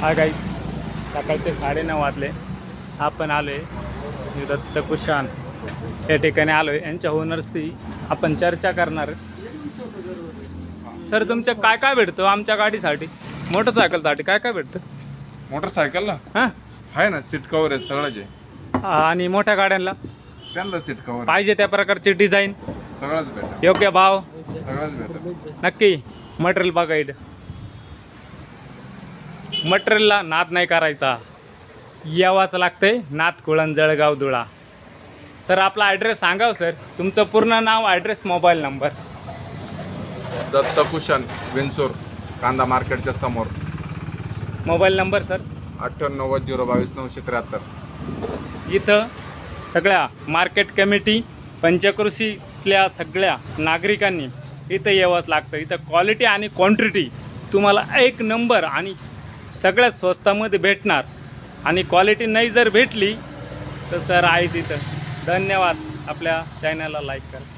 हा काही सकाळचे साडेनऊ वाजले. आपण आलो आहे दत्त कुशान या ठिकाणी आलो आहे यांच्या ओनर्सशी आपण चर्चा करणार. सर तुमच्या काय काय भेटतं आमच्या गाडीसाठी? मोटरसायकलसाठी काय काय भेटतं? मोटरसायकलला हां. आहे ना सीट कवर आहे सगळंच आहे आणि मोठ्या गाड्यांना त्यांना सीट कवर पाहिजे त्या प्रकारची डिझाईन सगळंच भेटत. योग्य भाव. सगळंच भेटत. नक्की. मटेरियल बघायला मटेरियलला नाद नाही करायचा. यावाच लागतंय नाथ कुळण जळगाव धुळा. सर आपला ॲड्रेस सांगाव सर? तुमचं पूर्ण नाव ॲड्रेस मोबाईल नंबर दत्त कुशन विंचूर कांदा मार्केटच्या समोर. Mobile number sir? अठ्ठ्याण्णव झिरो बावीस नऊशे त्र्याहत्तर. इथं सगळ्या मार्केट कमिटी पंचकृषीतल्या सगळ्या नागरिकांनी इथं यावंच लागतं. इथं क्वालिटी आणि क्वांटिटी तुम्हाला एक नंबर आणि सगळ्यात स्वस्तामध्ये भेटणार. आणि क्वालिटी नाही जर भेटली तर सर आहेच इथं. धन्यवाद. आपल्या चॅनलला लाईक करा.